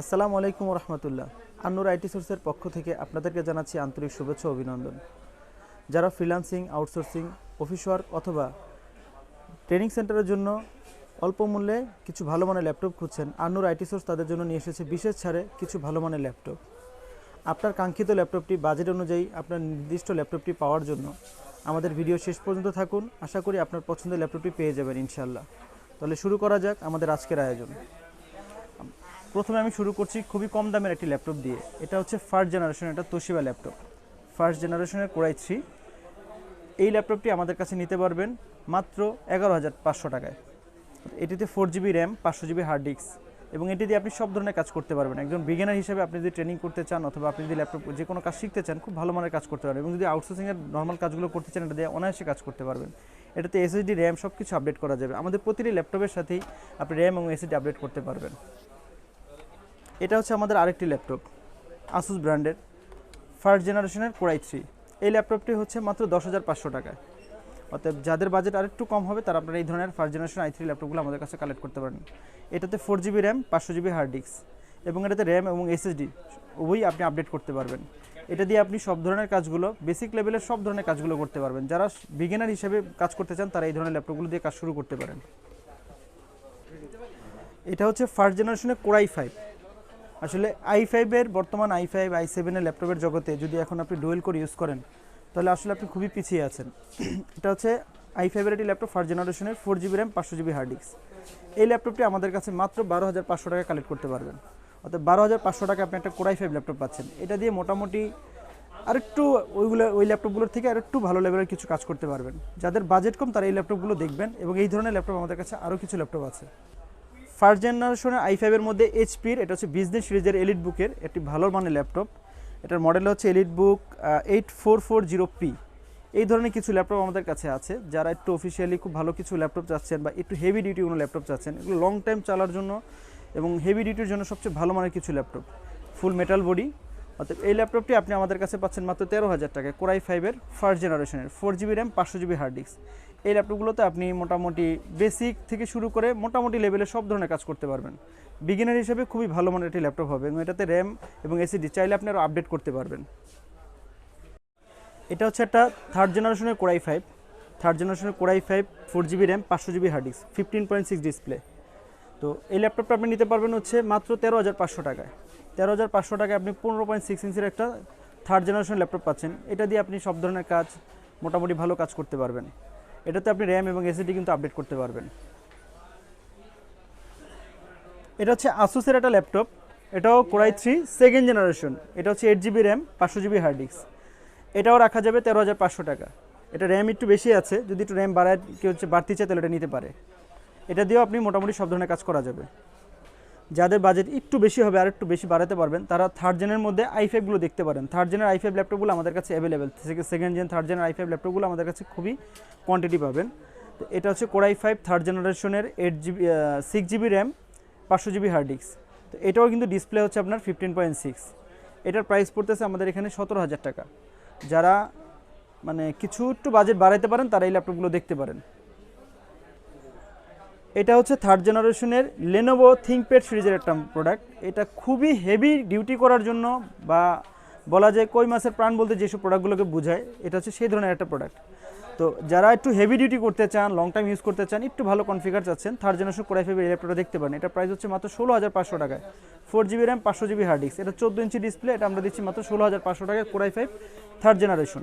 আসসালামু আলাইকুম রহমতুল্লাহ আন্নুর আইটি সোর্সের পক্ষ থেকে আপনাদেরকে জানাচ্ছি আন্তরিক শুভেচ্ছা অভিনন্দন। যারা ফ্রিল্যান্সিং, আউটসোর্সিং, অফিস ওয়ার্ক অথবা ট্রেনিং সেন্টারের জন্য অল্প মূল্যে কিছু ভালো মানের ল্যাপটপ খুঁজছেন, আন্নুর আইটি সোর্স তাদের জন্য নিয়ে এসেছে বিশেষ ছাড়ে কিছু ভালো মানের ল্যাপটপ। আপনার কাঙ্ক্ষিত ল্যাপটপটি, বাজেট অনুযায়ী আপনার নির্দিষ্ট ল্যাপটপটি পাওয়ার জন্য আমাদের ভিডিও শেষ পর্যন্ত থাকুন। আশা করি আপনার পছন্দের ল্যাপটপটি পেয়ে যাবেন ইনশাল্লাহ তাহলে শুরু করা যাক আমাদের আজকের আয়োজন। প্রথমে আমি শুরু করছি খুবই কম দামের একটি ল্যাপটপ দিয়ে। এটা হচ্ছে ফার্স্ট জেনারেশন এটা তোশিবা ল্যাপটপ। ফার্স্ট জেনারেশনের কোরাই থ্রি এই ল্যাপটপটি আমাদের কাছে নিতে পারবেন মাত্র এগারো হাজার পাঁচশো টাকায়। এটিতে ফোর জিবি র্যাম পাঁচশো জিবি হার্ড ডিস্ক এবং এটি দিয়ে আপনি সব ধরনের কাজ করতে পারবেন। একজন বিগিনার হিসেবে আপনি যদি ট্রেনিং করতে চান অথবা আপনি যদি ল্যাপটপ, যে কোনো কাজ শিখতে চান, খুব ভালো মানের কাজ করতে পারবেন এবং যদি আউটসোর্সিংয়ের নর্মাল কাজগুলো করতে চান, এটা দিয়ে অনায়াসে কাজ করতে পারবেন। এটাতে এসএসডি র্যাম সব কিছু আপডেট করা যাবে। আমাদের প্রতিটি ল্যাপটপের সাথেই আপনি র্যাম এবং এসএসডি আপডেট করতে পারবেন। এটা হচ্ছে আমাদের আরেকটি ল্যাপটপ আসুস ব্র্যান্ডের ফার্স্ট জেনারেশনের কোরাই থ্রি এই ল্যাপটপটি হচ্ছে মাত্র দশ হাজার পাঁচশো টাকায়। অতএব যাদের বাজেট আরেকটু কম হবে, তারা আপনারা এই ধরনের ফার্স্ট জেনারেশন আই থ্রি ল্যাপটপগুলো আমাদের কাছে কালেক্ট করতে পারেন। এটাতে ফোর জিবি র্যাম পাঁচশো জিবি হার্ড ডিস্ক এবং এটাতে র্যাম এবং এসএসডি উভয়ই আপনি আপডেট করতে পারবেন। এটা দিয়ে আপনি সব ধরনের কাজগুলো বেসিক লেভেলের সব ধরনের কাজগুলো করতে পারবেন। যারা বিগিনার হিসেবে কাজ করতে চান, তারা এই ধরনের ল্যাপটপগুলো দিয়ে কাজ শুরু করতে পারেন। এটা হচ্ছে ফার্স্ট জেনারেশনের কোরাই ফাইভ আসলে আই ফাইভের বর্তমান আই ফাইভ আই সেভেনের ল্যাপটপের জগতে যদি এখন আপনি ডুয়েল করে ইউজ করেন, তাহলে আসলে আপনি খুবই পিছিয়ে আছেন। এটা হচ্ছে আই ফাইভের একটি ল্যাপটপ ফার্স্ট জেনারেশনের ফোর জিবি র্যাম পাঁচশো জিবি হার্ড ডিস্ক এই ল্যাপটপটি আমাদের কাছে মাত্র বারো হাজার পাঁচশো টাকা কালেক্ট করতে পারবেন। অর্থাৎ বারো হাজার পাঁচশো টাকা আপনি একটা কোরাই ফাইভ ল্যাপটপ পাচ্ছেন। এটা দিয়ে মোটামুটি আরেকটু ওইগুলো, ওই ল্যাপটপগুলোর থেকে আরেকটু ভালো লেভেলের কিছু কাজ করতে পারবেন। যাদের বাজেট কম, তারা এই ল্যাপটপগুলো দেখবেন এবং এই ধরনের ল্যাপটপ আমাদের কাছে আরও কিছু ল্যাপটপ আছে। ফার্স্ট জেনারেশনের আই ফাইভের মধ্যে এইচপির এটা হচ্ছে বিজনেস সিরিজের এলিট বুকের একটি ভালো মানের ল্যাপটপ এটার মডেল হচ্ছে EliteBook eight four four zero P এই ধরনের কিছু ল্যাপটপ আমাদের কাছে আছে। যারা একটু অফিসিয়ালি খুব ভালো কিছু ল্যাপটপ চাচ্ছেন বা একটু হেভি ডিউটি কোনো ল্যাপটপ চাচ্ছেন, এগুলো লং টাইম চালার জন্য এবং হেভি ডিউটির জন্য সবচেয়ে ভালো মানের কিছু ল্যাপটপ ফুল মেটাল বডি অর্থাৎ এই ল্যাপটপটি আপনি আমাদের কাছে পাচ্ছেন মাত্র তেরো হাজার টাকায় কোরাই ফাইভের ফার্স্ট জেনারেশনের ফোর জিবি র্যাম পাঁচশো জিবি হার্ড ডিস্ক এই ল্যাপটপগুলোতে আপনি মোটামুটি বেসিক থেকে শুরু করে মোটামুটি লেভেলে সব ধরনের কাজ করতে পারবেন। বিগিনার হিসেবে খুবই ভালো মানের একটি ল্যাপটপ হবে এবং এটাতে র্যাম এবং এসিডি চাইলে আপনি আরও আপডেট করতে পারবেন। এটা হচ্ছে একটা থার্ড জেনারেশনের কোরাই ফাইভ থার্ড জেনারেশনের Core i five four GB RAM পাঁচশো GB hard disk fifteen point six display তো এই ল্যাপটপটা আপনি নিতে পারবেন হচ্ছে মাত্র তেরো হাজার পাঁচশো টাকায়। তেরো হাজার পাঁচশো টাকায় আপনি পনেরো পয়েন্ট সিক্স ইঞ্চির একটা থার্ড জেনারেশন ল্যাপটপ পাচ্ছেন। এটা দিয়ে আপনি সব ধরনের কাজ মোটামুটি ভালো কাজ করতে পারবেন। এটাতে আপনি র্যাম এবং এসএসডি কিন্তু আপডেট করতে পারবেন। এটা হচ্ছে আসুসের একটা ল্যাপটপ। এটাও কোরাই থ্রি সেকেন্ড জেনারেশন এটা হচ্ছে এইট জিবি র্যাম পাঁচশো জিবি হার্ড ডিস্ক এটাও রাখা যাবে তেরো হাজার পাঁচশো টাকা। এটা র্যাম একটু বেশি আছে, যদি একটু র্যাম বাড়ায়, কেউ হচ্ছে বাড়তি চায়, তাহলে এটা নিতে পারে। এটা দিয়েও আপনি মোটামুটি সব ধরনের কাজ করা যাবে। যাদের বাজেট একটু বেশি হবে আর একটু বেশি বাড়াতে পারবেন, তারা থার্ড জেনের মধ্যে আই ফাইভগুলো দেখতে পারেন। থার্ড জেনের আই ফাইভ ল্যাপটপগুলো আমাদের কাছে অ্যাভেলেবেল সেকেন্ড জেন থার্ড জেনের আই ফাইভ ল্যাপটপগুলো আমাদের কাছে খুবই কোয়ান্টিটি পাবেন। তো এটা হচ্ছে কোরাই ফাইভ থার্ড জেনারেশনের eight GB six GB RAM পাঁচশো জিবি হার্ড ডিস্ক তো এটাও কিন্তু ডিসপ্লে হচ্ছে আপনার ফিফটিন পয়েন্ট সিক্স এটার প্রাইস পড়তেছে আমাদের এখানে সতেরো হাজার টাকা। যারা মানে কিছু একটু বাজেট বাড়াইতে পারেন, তারা এই ল্যাপটপগুলো দেখতে পারেন। এটা হচ্ছে থার্ড জেনারেশনের লেনোভো থিঙ্কপ্যাড সিরিজের একটা প্রোডাক্ট এটা খুবই হেভি ডিউটি করার জন্য বা বলা যায় কই মাসের প্রাণ বলতে যেসব প্রোডাক্টগুলোকে বোঝায়, এটা হচ্ছে সেই ধরনের একটা প্রোডাক্ট তো যারা একটু হেভি ডিউটি করতে চান লং টাইম ইউজ করতে চান, একটু ভালো কনফিগার চাচ্ছেন থার্ড জেনারেশন কোরাই ফাইভ ল্যাপটপটা দেখতে পারেন। এটা প্রাইস হচ্ছে মাত্র ষোলো হাজার পাঁচশো টাকায়। ফোর জিবি র্যাম পাঁচশো জিবি হার্ড ডিস্ক এটা চোদ্দ ইঞ্চি ডিসপ্লে এটা আমরা দিচ্ছি মাত্র ষোলো হাজার পাঁচশো টাকায় Core i five third generation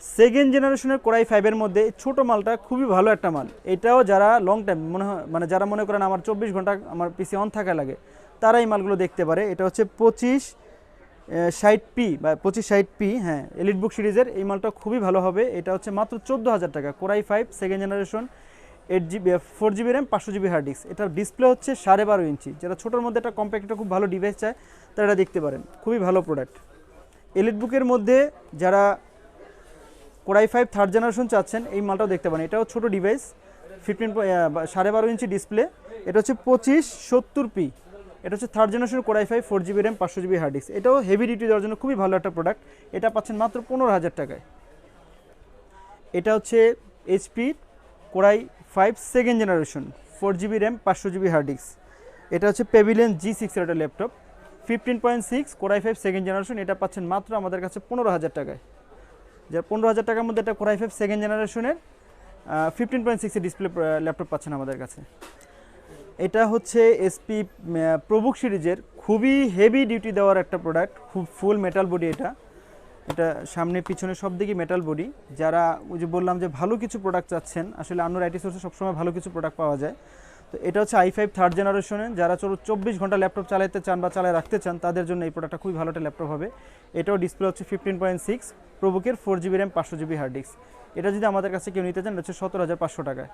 second জেনারেশনের কোরাই ফাইভের মধ্যে ছোটো মালটা খুবই ভালো একটা মাল। এটাও যারা লং টাইম মনে হয় মানে যারা মনে করেন আমার চব্বিশ ঘণ্টা আমার পিসি অন থাকা লাগে, তারা এই মালগুলো দেখতে পারে। এটা হচ্ছে পঁচিশ ষাট পি বা পঁচিশ ষাট পি হ্যাঁ এলিট বুক সিরিজের। এই মালটা খুবই ভালো হবে। এটা হচ্ছে মাত্র চোদ্দ হাজার টাকা। Core i five second generation eight GB four GB RAM পাঁচশো জিবি হার্ড ডিস্ক এটার ডিসপ্লে হচ্ছে সাড়ে বারো ইঞ্চি। যারা ছোটোর মধ্যে একটা কম্প্যাক্ট একটা খুব ভালো ডিভাইস চায়, তারা এটা দেখতে পারেন। খুবই ভালো প্রোডাক্ট এলিট বুকের মধ্যে যারা কোরাই ফাইভ থার্ড জেনারেশন চাচ্ছেন, এই মালটাও দেখতে পারেন। এটাও ছোটো ডিভাইস ফিফটিন সাড়ে বারো ইঞ্চি ডিসপ্লে এটা হচ্ছে পঁচিশ সত্তর পি। এটা হচ্ছে third generation Core i five four GB RAM পাঁচশো জিবি হার্ড ডিস্ক এটাও হেভি ডিউটি দেওয়ার জন্য খুবই ভালো একটা প্রোডাক্ট এটা পাচ্ছেন মাত্র পনেরো হাজার টাকায়। এটা হচ্ছে HP Core i five second generation four GB RAM পাঁচশো জিবি হার্ড ডিস্ক এটা হচ্ছে পেভিলিয়ন জি সিক্সের একটা laptop fifteen point six Core i five second generation এটা পাচ্ছেন মাত্র আমাদের কাছে পনেরো হাজার টাকায়। যার পনেরো হাজার টাকার মধ্যে একটা কোরাই ফাইভ সেকেন্ড জেনারেশনের ফিফটিন পয়েন্ট সিক্সের ডিসপ্লে ল্যাপটপ পাচ্ছেন আমাদের কাছে। এটা হচ্ছে এসপি প্রবুক সিরিজের খুবই হেভি ডিউটি দেওয়ার একটা প্রোডাক্ট খুব ফুল মেটাল বডি এটা। এটা সামনে পিছনে সব দিকে মেটাল বডি যারা ওই যে বললাম যে ভালো কিছু প্রোডাক্ট চাচ্ছেন, আসলে আন্নোর আইটি সোর্সে সবসময় ভালো কিছু প্রোডাক্ট পাওয়া যায়। তো এটা হচ্ছে আই ফাইভ থার্ড জেনারেশনে যারা চলো চব্বিশ ঘণ্টা ল্যাপটপ চালাতে চান বা চালায় রাখতে চান, তাদের জন্য এই প্রোডাক্টটা খুবই ভালো একটা ল্যাপটপ হবে। এটাও ডিসপ্লে হচ্ছে ফিফটিন পয়েন্ট সিক্স প্রবুকের ফোর জিবি র্যাম পাঁচশো জিবি হার্ড ডিস্ক এটা যদি আমাদের কাছে কেউ নিতে চান, এটা হচ্ছে সতেরো হাজার পাঁচশো টাকায়।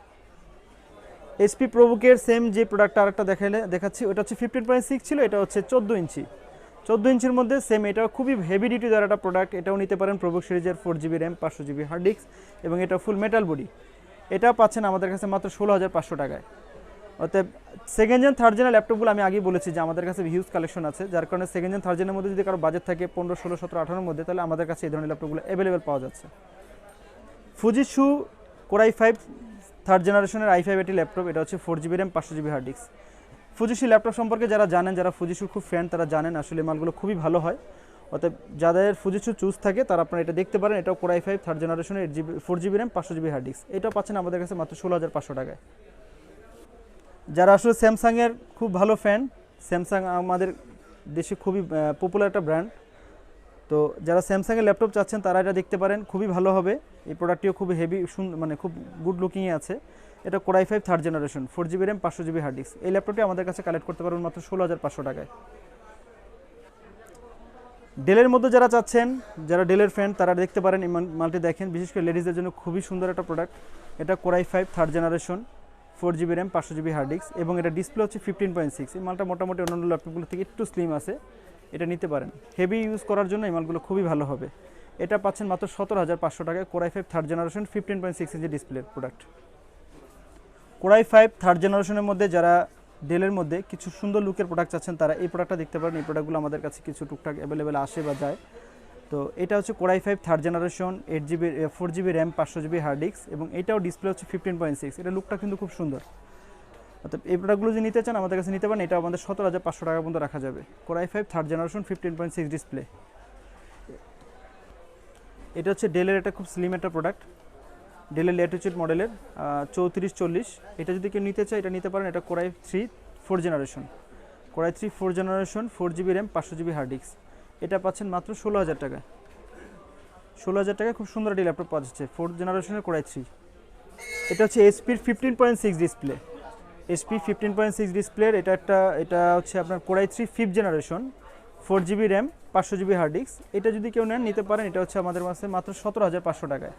এসপি প্রবুকের সেম যে প্রোডাক্টটা আরেকটা দেখাইলে, দেখাচ্ছি, ওটা হচ্ছে ফিফটিন পয়েন্ট সিক্স ছিল, এটা হচ্ছে চোদ্দ ইঞ্চি। চোদ্দ ইঞ্চির মধ্যে সেম এটাও খুবই হেভি ডিউটি দেওয়ার একটা প্রোডাক্ট এটাও নিতে পারেন প্রবুক সিরিজের ফোর জিবি র্যাম পাঁচশো জিবি হার্ড ডিস্ক এবং এটা ফুল মেটাল বডি এটাও পাচ্ছেন আমাদের কাছে মাত্র ষোলো হাজার পাঁচশো টাকায়। অতএব সেকেন্ড জেন থার্ড জেনের ল্যাপটপগুলো আমি আগেই বলেছি যে আমাদের কাছে হিউজ কালেকশন আছে। যার কারণে সেকেন্ড জেন থার্ড জেনের মধ্যে যদি কারও বাজেট থাকে পনেরো, ষোলো, সতেরো, আঠারোর মধ্যে, তাহলে আমাদের কাছে এই ধরনের ল্যাপটপগুলো অ্যাভেলেবেল পাওয়া যাচ্ছে। Fujitsu Core i five third জেনারেশনের আই ফাইভ এটি ল্যাপটপ এটা হচ্ছে ফোর জিবি র্যাম পাঁচশো GB hard disk Fujitsu laptop সম্পর্কে যারা জানেন, যারা ফুজিসুর খুব ফ্যান তারা জানেন আসলে মালগুলো খুবই ভালো হয়। অতএব যাদের ফুজিসু চুজ থাকে, তারা আপনারা এটা দেখতে পারেন, এটাও কোরাই ফাইভ থার্ড জেনারেশনের eight GB four GB RAM পাঁচশো জিবি হার্ড ডিস্ক এটাও পাচ্ছেন আমাদের কাছে মাত্র ষোলো হাজার পাঁচশো টাকায়। যারা আসলে স্যামসাংয়ের খুব ভালো ফ্যান স্যামসাং আমাদের দেশে খুবই পপুলার একটা ব্র্যান্ড তো যারা স্যামসাংয়ের ল্যাপটপ চাচ্ছেন, তারা এটা দেখতে পারেন, খুবই ভালো হবে। এই প্রোডাক্টটিও খুব হেভি মানে খুব গুড লুকিংয়ে আছে। এটা Core i five third generation four GB RAM পাঁচশো জিবি হার্ড ডিস্ক এই ল্যাপটপটি আমাদের কাছে কালেক্ট করতে পারবেন মাত্র ষোলো হাজার পাঁচশো টাকায়। ডেলের মধ্যে যারা চাচ্ছেন, যারা ডেলের ফ্যান তারা দেখতে পারেন, এই মালটি দেখেন। বিশেষ করে লেডিসদের জন্য খুবই সুন্দর একটা প্রোডাক্ট এটা Core i five third generation four GB RAM, পাঁচশো জিবি হার্ড ডিস্ক এবং এটা ডিসপ্লে হচ্ছে ফিফটিন পয়েন্ট সিক্স এই মালটা মোটামুটি অন্যান্য ল্যাপটপগুলো থেকে একটু স্লিম আছে। এটা নিতে পারেন। হেভি ইউজ করার জন্য এই মালগুলো খুবই ভালো হবে। এটা পাচ্ছেন মাত্র সতেরো হাজার পাঁচশো টাকায় Core i five third generation fifteen point six inch display product Core i five third জেনারেশনের মধ্যে যারা ডেলের মধ্যে কিছু সুন্দর লুকের প্রোডাক্ট চাচ্ছেন, তারা এই প্রোডাক্টটা দেখতে পারেন। এই প্রোডাক্টগুলো আমাদের কাছে কিছু টুকটাক অ্যাভেলেবেল আসে বা যায়। তো এটা হচ্ছে Core i five third generation eight GB four GB RAM পাঁচশো জিবি হার্ড ডিস্ক এবং এটাও ডিসপ্লে হচ্ছে ফিফটিন পয়েন্ট সিক্স এটা লুকটা কিন্তু খুব সুন্দর। অর্থাৎ এই প্রোডাক্টগুলো যদি নিতে চান, আমাদের কাছে নিতে পারেন, এটা আমাদের সতেরো হাজার পাঁচশো টাকা পর্যন্ত রাখা যাবে। Core i five third generation fifteen point six display এটা হচ্ছে ডেলের একটা খুব স্লিম একটা প্রোডাক্ট ডেলের ল্যাটিচিউড মডেলের চৌত্রিশ চল্লিশ। এটা যদি কেউ নিতে চায়, এটা নিতে পারেন, এটা Core i three four generation Core i three four generation four GB RAM পাঁচশো জিবি হার্ড ডিস্ক এটা পাচ্ছেন মাত্র ষোলো হাজার টাকা। ষোলো হাজার টাকায় খুব সুন্দর একটি ল্যাপটপ পাওয়া যাচ্ছে ফোর্থ জেনারেশনের কোরাই থ্রি এটা হচ্ছে এসপির fifteen point six display SP fifteen point six ডিসপ্লের এটা একটা, এটা হচ্ছে আপনার Core i three fifth generation four GB RAM পাঁচশো জিবি হার্ড ডিস্ক এটা যদি কেউ নেন, নিতে পারেন, এটা হচ্ছে আমাদের কাছে মাত্র সতেরো হাজার পাঁচশো টাকায়।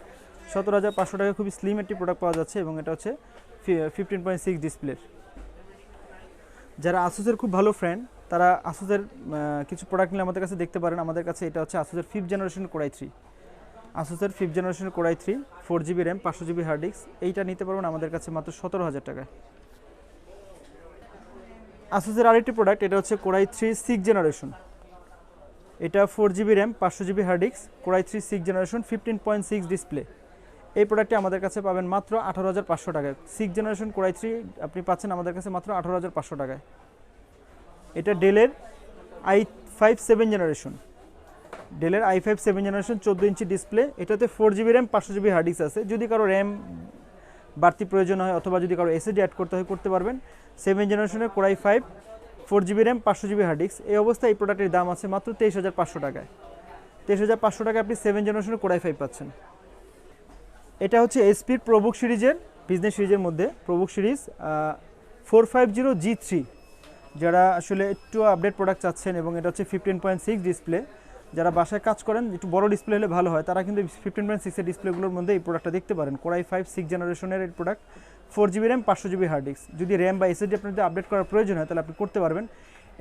সতেরো হাজার পাঁচশো টাকায় খুবই স্লিম একটি প্রোডাক্ট পাওয়া যাচ্ছে এবং এটা হচ্ছে ফিফটিন পয়েন্ট সিক্স ডিসপ্লের যারা আসুসের খুব ভালো ফ্রেন্ড তারা আসুসের কিছু প্রোডাক্ট নিলে আমাদের কাছে দেখতে পারেন। আমাদের কাছে এটা হচ্ছে আসুসের fifth generation Core i three আসুসের fifth generation Core i three four GB RAM পাঁচশো জিবি হার্ড ডিস্ক এইটা নিতে পারবেন আমাদের কাছে মাত্র সতেরো হাজার টাকায়। আসুসের আরেকটি প্রোডাক্ট এটা হচ্ছে Core i three six generation এটা ফোর জিবি র্যাম পাঁচশো GB hard disk Core i three six generation fifteen point six display এই প্রোডাক্টটি আমাদের কাছে পাবেন মাত্র আঠারো হাজার পাঁচশো টাকায়। সিক্স জেনারেশন কোরাই থ্রি আপনি পাচ্ছেন আমাদের কাছে মাত্র আঠারো হাজার পাঁচশো টাকায়। এটা ডেলের আই ফাইভ সেভেন জেনারেশন ডেলের আই ফাইভ সেভেন জেনারেশন চোদ্দ ইঞ্চি ডিসপ্লে এটাতে ফোর জিবি র্যাম পাঁচশো জিবি হার্ড ডিস্ক আছে। যদি কারও র্যাম বাড়তি প্রয়োজন হয় অথবা যদি কারও এসএসডি অ্যাড করতে হয়, করতে পারবেন। সেভেন জেনারেশনের Core i five four GB RAM পাঁচশো জিবি হার্ড ডিস্ক এই অবস্থায় এই প্রোডাক্টের দাম আছে মাত্র তেইশ হাজার পাঁচশো টাকায়। তেইশ হাজার পাঁচশো টাকায় আপনি সেভেন জেনারেশনের কোরাই ফাইভ পাচ্ছেন। এটা হচ্ছে এসপির প্রবুক সিরিজের বিজনেস সিরিজের মধ্যে ProBook series four five zero G three যারা আসলে একটু আপডেট প্রোডাক্ট চাচ্ছেন এবং এটা হচ্ছে ফিফটিন পয়েন্ট সিক্স ডিসপ্লে যারা বাসায় কাজ করেন, একটু বড় ডিসপ্লে হলে ভালো হয়, তারা কিন্তু ফিফটিন পয়েন্ট সিক্সের ডিসপ্লেগুলোর মধ্যে এই প্রোডাক্টটা দেখতে পারেন। কোরাই ফাইভ সিক্স জেনারেশনের এই প্রোডাক্ট ফোর জিবি র্যাম পাঁচশো জিবি হার্ড ডিস্ক যদি র্যাম বা এসএসডি আপনার যদি আপডেট করার প্রয়োজন হয়, তাহলে আপনি করতে পারবেন।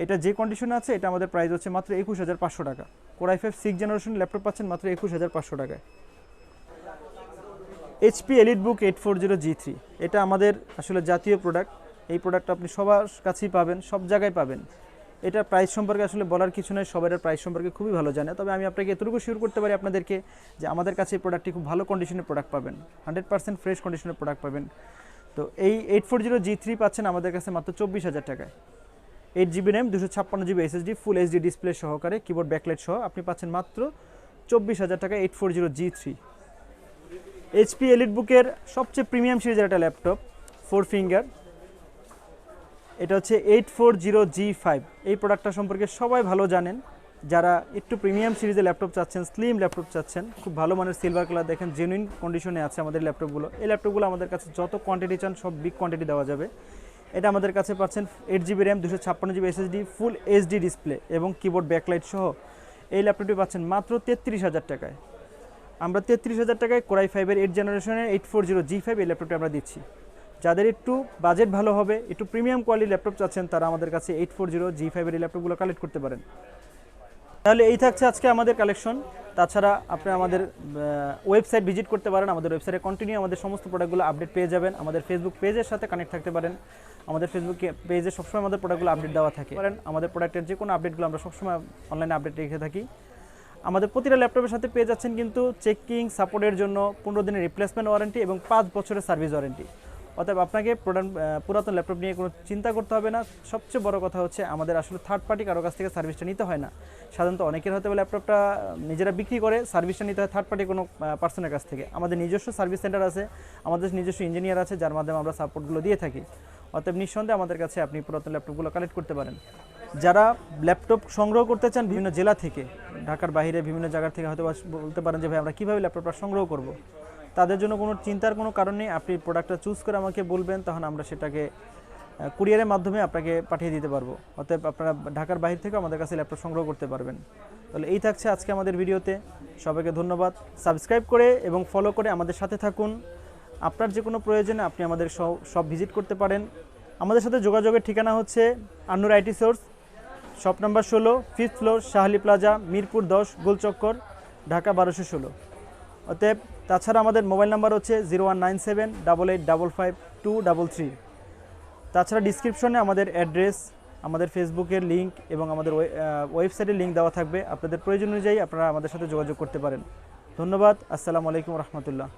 এটা যে কন্ডিশনে আছে, এটা আমাদের প্রাইস হচ্ছে মাত্র একুশ হাজার পাঁচশো টাকা। Core i five six generation laptop পাচ্ছেন মাত্র একুশ হাজার পাঁচশো টাকায়। HP EliteBook eight four zero G three এটা আমাদের আসলে জাতীয় প্রোডাক্ট এই প্রোডাক্ট আপনি সবার কাছেই পাবেন, সব জায়গায় পাবেন। এটার প্রাইস সম্পর্কে আসলে বলার কিছু নয় সবার প্রাইস সম্পর্কে খুবই ভালো জানে। তবে আমি আপনাকে এতটুকু শিওর করতে পারি আপনাদেরকে যে আমাদের কাছে এই প্রোডাক্টটি খুব ভালো কন্ডিশনের প্রোডাক্ট পাবেন। হান্ড্রেড পার্সেন্ট ফ্রেশ কন্ডিশনের প্রোডাক্ট পাবেন। তো এই eight four zero G three পাচ্ছেন আমাদের কাছে মাত্র চব্বিশ হাজার টাকায়। এইট জিবি র্যাম দুশো ছাপ্পান্ন GB SSD full HD display সহকারে কিবোর্ড ব্যাকলাইট সহ আপনি পাচ্ছেন মাত্র চব্বিশ হাজার টাকা eight four zero G three HP elite বুকের সবচেয়ে প্রিমিয়াম সিরিজের একটা ল্যাপটপ ফোর ফিঙ্গার এটা হচ্ছে eight four zero G five এই প্রোডাক্টটা সম্পর্কে সবাই ভালো জানেন। যারা একটু প্রিমিয়াম সিরিজের ল্যাপটপ চাচ্ছেন স্লিম ল্যাপটপ চাচ্ছেন, খুব ভালো মানের সিলভার কালার দেখেন জেনুইন কন্ডিশনে আছে আমাদের ল্যাপটপগুলো এই ল্যাপটপগুলো আমাদের কাছে যত কোয়ান্টিটি চান, সব বিগ কোয়ান্টিটি দেওয়া যাবে। এটা আমাদের কাছে পাচ্ছেন এইট জিবি র্যাম দুশো ছাপ্পান্ন GB SSD full HD display এবং কিবোর্ড ব্যাকলাইট সহ। এই ল্যাপটপটি পাচ্ছেন মাত্র তেত্রিশ হাজার টাকায়। আমরা তেত্রিশ হাজার টাকায় কোরাই ফাইভের এইট জেনারেশনের eight four zero G five এই ল্যাপটপটি আমরা দিচ্ছি। যাদের একটু বাজেট ভালো হবে, একটু প্রিমিয়াম কোয়ালিটির ল্যাপটপ চাচ্ছেন, তারা আমাদের কাছে এইট ফোর জিরো জি ফাইভের ল্যাপটপগুলো কালেক্ট করতে পারেন। তাহলে এই থাকছে আজকে আমাদের কালেকশন তাছাড়া আপনি আমাদের ওয়েবসাইট ভিজিট করতে পারেন। আমাদের ওয়েবসাইটে কন্টিনিউ আমাদের সমস্ত প্রোডাক্টগুলো আপডেট পেয়ে যাবেন। আমাদের ফেসবুক পেজের সাথে কানেক্ট থাকতে পারেন। আমাদের ফেসবুক পেজে সবসময় আমাদের প্রোডাক্টগুলো আপডেট দেওয়া থাকে। পারেন। আমাদের প্রোডাক্টের যে কোনো আপডেটগুলো আমরা সবসময় অনলাইনে আপডেট রেখে থাকি। আমাদের প্রতিটা ল্যাপটপের সাথে পেয়ে যাচ্ছেন কিন্তু চেকিং সাপোর্টের জন্য পনেরো দিনের রিপ্লেসমেন্ট ওয়ারেন্টি এবং পাঁচ বছরের সার্ভিস ওয়ারেন্টি অতএব আপনাকে প্রোডাক্ট পুরাতন ল্যাপটপ নিয়ে কোনো চিন্তা করতে হবে না। সবচেয়ে বড় কথা হচ্ছে আমাদের আসলে থার্ড পার্টি কারও কাছ থেকে সার্ভিসটা নিতে হয় না। সাধারণত অনেকের হয়তো ল্যাপটপটা নিজেরা বিক্রি করে সার্ভিসটা নিতে হয় থার্ড পার্টি কোনো পার্সনের কাছ থেকে। আমাদের নিজস্ব সার্ভিস সেন্টার আছে, আমাদের নিজস্ব ইঞ্জিনিয়ার আছে, যার মাধ্যমে আমরা সাপোর্টগুলো দিয়ে থাকি। অতএব নিঃসন্দেহে আমাদের কাছে আপনি পুরাতন ল্যাপটপগুলো কালেক্ট করতে পারেন। যারা ল্যাপটপ সংগ্রহ করতে চান বিভিন্ন জেলা থেকে, ঢাকার বাইরে বিভিন্ন জায়গা থেকে হয়তো বলতে পারেন যে, ভাই, আমরা কীভাবে ল্যাপটপটা সংগ্রহ করব? তাদের জন্য কোনো চিন্তার কোনো কারণ নেই। আপনি প্রোডাক্টটা চুজ করে আমাকে বলবেন, তখন আমরা সেটাকে কুরিয়ারের মাধ্যমে আপনাকে পাঠিয়ে দিতে পারব। অতএব আপনারা ঢাকার বাইরে থেকে আমাদের কাছে ল্যাপটপ সংগ্রহ করতে পারবেন। তাহলে এই থাকছে আজকে আমাদের ভিডিওতে। সবাইকে ধন্যবাদ। সাবস্ক্রাইব করে এবং ফলো করে আমাদের সাথে থাকুন। আপনার যে কোনো প্রয়োজনে আপনি আমাদের সব- সব ভিজিট করতে পারেন। আমাদের সাথে যোগাযোগের ঠিকানা হচ্ছে Annur IT source shop number ষোলো fifth floor Shahali plaza Mirpur দশ, গোলচক্কর, ঢাকা বারোশো ষোলো। অতএব তাছাড়া আমাদের মোবাইল নাম্বার হচ্ছে zero one nine seven double eight double five two double three. তাছাড়া ডিসক্রিপশনে আমাদের অ্যাড্রেস, আমাদের ফেসবুকের লিঙ্ক এবং আমাদের ওয়েবসাইটের লিঙ্ক দেওয়া থাকবে। আপনাদের প্রয়োজন অনুযায়ী আপনারা আমাদের সাথে যোগাযোগ করতে পারেন। ধন্যবাদ। আসসালামু আলাইকুম রহমতুল্লাহ।